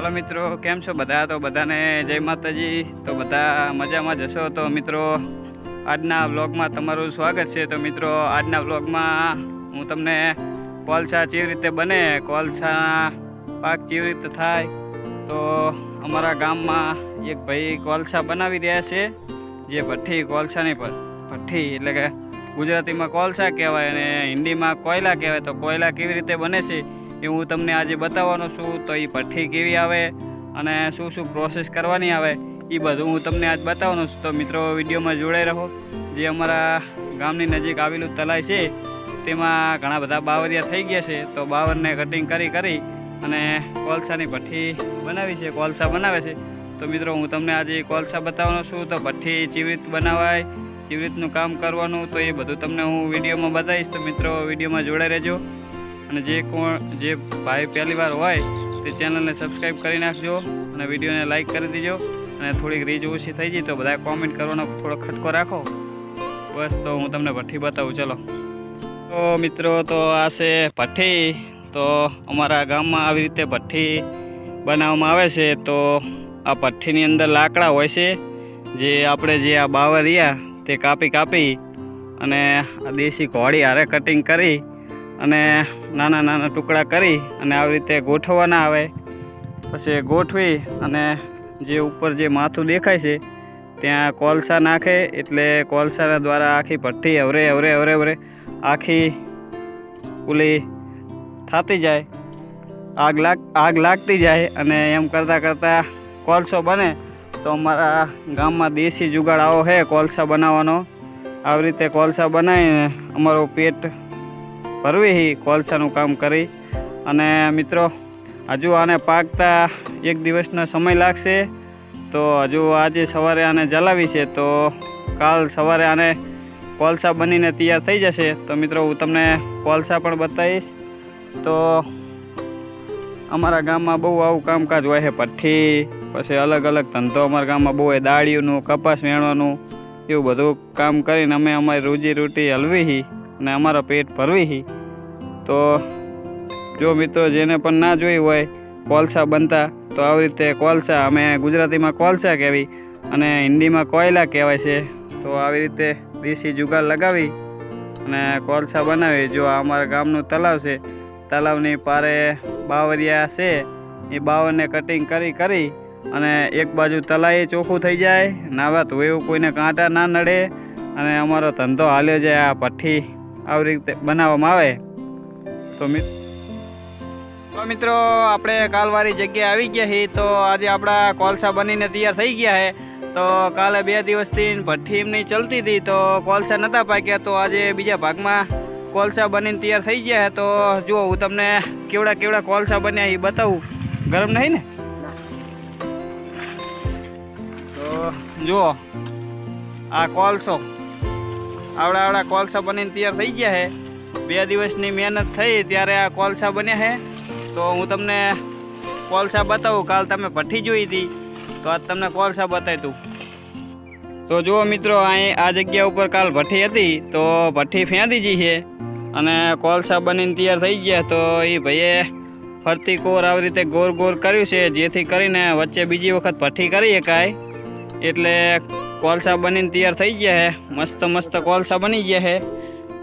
હાલો મિત્રો, કેમ છો બધા? તો બધાને જય માતાજી. તો બધા મજામાં જશો તો મિત્રો, આજના વ્લોગમાં તમારું સ્વાગત છે. તો મિત્રો, આજના વ્લોગમાં હું તમને કોલસા કેવી રીતે બને, કોલસા પાક કેવી રીતે થાય? તો અમારા ગામમાં એક ભાઈ કોલસા બનાવી રહ્યા છે, જે ભઠ્ઠી કોલસાની પર ભઠ્ઠી એટલે કે ગુજરાતીમાં કોલસા કહેવાય અને હિન્દીમાં કોયલા કહેવાય. તો કોયલા કેવી રીતે બને છે? એ હું તમને આજે બતાવવાનો છું, તો એ ભઠ્ઠી કેવી આવે અને શું શું પ્રોસેસ કરવાની આવે એ બધું હું તમને આજ બતાવવાનો છું. તો મિત્રો, વિડીયોમાં જોડાઈ રહો. જે અમારા ગામની નજીક આવેલું તલાઈ છે, તેમાં ઘણા બધા બાવરિયા થઈ ગયા છે. તો બાવરને કટિંગ કરી કરી અને કોલસાની ભઠ્ઠી બનાવી છે, કોલસા બનાવે છે. તો મિત્રો, હું તમને આજે કોલસા બતાવવાનો છું. તો ભઠ્ઠી કેવી બનાવાય કેવી કામ કરવાનું, તો એ બધું તમને હું વિડીયોમાં બતાવીશ. તો મિત્રો, વિડીયોમાં જોડાઈ રહેજો. અને જે કોણ, જે ભાઈ પહેલી વાર હોય તે ચેનલને સબસ્ક્રાઈબ કરી નાખજો અને વિડીયોને લાઇક કરી દેજો. અને થોડીક રીજ ઓછી થઈ જાય તો બધા કોમેન્ટ કરવાનો થોડો ખટકો રાખો. બસ તો હું તમને ભઠ્ઠી બતાવું, ચલો. તો મિત્રો, તો આ છે ભઠ્ઠી. તો અમારા ગામમાં આવી રીતે ભઠ્ઠી બનાવવામાં આવે છે. તો આ ભઠ્ઠીની અંદર લાકડા હોય છે, જે આપણે જે આ બાવર રહ્યા તે કાપી કાપી અને આ દેશી ઘોડી હારે કટિંગ કરી અને નાના નાના ટુકડા કરી અને આવી રીતે ગોઠવવાના આવે. પછી ગોઠવી અને જે ઉપર જે માથું દેખાય છે, ત્યાં કોલસા નાખે એટલે કોલસાના દ્વારા આખી ભઠ્ઠી અવરે અવરે અવરે અવરે આખી ઓલી થતી જાય. આગ લાગ, આગ લાગતી જાય અને એમ કરતાં કરતાં કોલસો બને તો અમારા ગામમાં દેશી જુગાડ આવો છે કોલસા બનાવવાનો. આવી રીતે કોલસા બનાવીને અમારું પેટ ભરવી હી કોલસાનું કામ કરી. અને મિત્રો, હજુ આને પાકતા એક દિવસનો સમય લાગશે. તો હજુ આજે સવારે આને જલાવી છે, તો કાલ સવારે આને કોલસા બનીને તૈયાર થઈ જશે. તો મિત્રો, હું તમને કોલસા પણ બતાવીશ. તો અમારા ગામમાં બહુ આવું કામકાજ હોય છે, પઠ્ઠી, પછી અલગ અલગ ધંધો અમારા ગામમાં બહુ હોય, દાળીઓનું, કપાસ વેણવાનું, એવું બધું કામ કરીને અમે અમારી રોજીરોટી હલવી અને અમારા પેટ ભરવી તો જો મિત્રો જેને પણ ના જોઈ હોય, કોલસા બનતા, તો આવી રીતે કોલસા, અમે ગુજરાતીમાં કોલસા કહેવી અને હિન્દીમાં કોયલા કહેવાય છે. તો આવી રીતે દેશી જુગાર લગાવી અને કોલસા બનાવી. જો અમારા ગામનું તલાવ છે. તલાવની પારે બાવરિયા છે. એ બાવરને કટિંગ કરી કરી અને એક બાજુ તલાઈ ચોખ્ખું થઈ જાય. નાવા એવું કોઈને કાંટા ના નડે અને અમારો ધંધો હાલ્યો જાય આ ભઠ્ઠી. આવી રીતે બનાવવામાં આવે. તો તો મિત્રો, આપણે કાલવાળી જગ્યાએ આવી ગયા છીએ તો આજે આપણા કોલસા બનીને તૈયાર થઈ ગયા છે તો કાલે બે દિવસથી ભઠ્ઠી એમની ચલતી હતી. તો કોલસા નહોતા પાક્યા. તો આજે બીજા ભાગમાં કોલસા બનીને તૈયાર થઈ ગયા છે તો જુઓ, હું તમને કેવડા કેવડા કોલસા બન્યા એ બતાવું. ગરમ નહીં ને? તો જુઓ, આ કોલસો આવડા આવડા કોલસા બનીને તૈયાર થઈ ગયા છે બે દિવસની મહેનત થઈ, ત્યારે આ કોલસા બન્યા છે તો હું તમને કોલસા બતાવું, કાલ તમે ભઠ્ઠી જોઈ હતી. તો આજ તમને કોલસા બતાવી તું તો જુઓ મિત્રો, અહીં આ જગ્યા ઉપર કાલ ભઠ્ઠી હતી, તો ભઠ્ઠી ફેંદી છે અને કોલસા બનીને તૈયાર થઈ ગયા, તો એ ભાઈએ ફરતી કોર આવી રીતે ગોર ગોર કર્યું છે, જેથી કરીને વચ્ચે બીજી વખત ભઠ્ઠી કરી શકાય. એટલે કોલસા બનીને તૈયાર થઈ ગયા છે મસ્ત મસ્ત કોલસા બની ગયા છે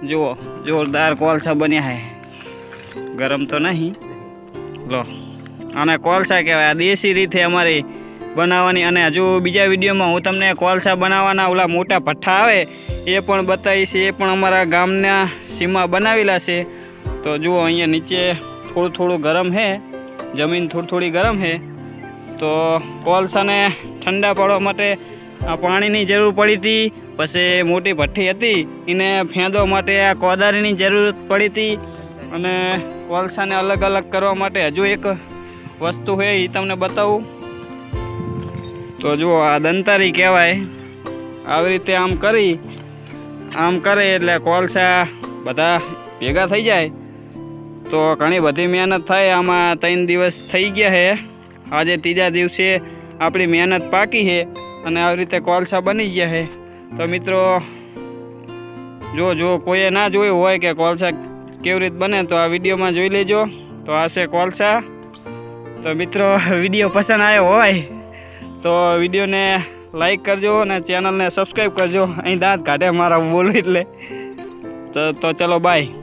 જુઓ, જોરદાર કોલસા બન્યા છે ગરમ તો નહીં. લો, આને કોલસા કહેવાય. આ દેશી રીતે અમારી બનાવવાની અને હજુ બીજા વિડીયોમાં હું તમને કોલસા બનાવવાના ઓલા મોટા ભઠ્ઠા આવે, એ પણ બતાવીશ. એ પણ અમારા ગામના સીમા બનાવેલા છે. તો જુઓ, અહીંયા નીચે થોડું થોડું ગરમ છે જમીન થોડી થોડી ગરમ છે તો કોલસાને ઠંડા પાડવા માટે પાણીની જરૂર પડી હતી, પછી મોટી ભઠ્ઠી હતી, એને ફેંદવા માટે આ કોદારીની જરૂર પડી હતી અને કોલસાને અલગ અલગ કરવા માટે હજુ એક વસ્તુ છે એ તમને બતાવું. તો જુઓ, આ દંતારી કહેવાય. આવી રીતે આમ કરી, આમ કરે એટલે કોલસા બધા ભેગા થઈ જાય. તો ઘણી બધી મહેનત થાય, આમાં ત્રણ દિવસ થઈ ગયા છે. આજે ત્રીજા દિવસે આપણી મહેનત પાકી છે. અને આવી રીતે કોલસા બની ગયા છે. તો મિત્રો, જો જો કોઈએ ના જોયું હોય કે કોલસા કેવી રીતે બને, તો આ વિડીયોમાં જોઈ લેજો. તો આ છે કોલસા. તો મિત્રો, વીડિયો પસંદ આવ્યો હોય, તો વિડીયોને લાઈક કરજો અને ચેનલને સબસ્ક્રાઈબ કરજો. અહીં દાંત કાઢે મારા બોલું એટલે. તો તો ચલો, બાય.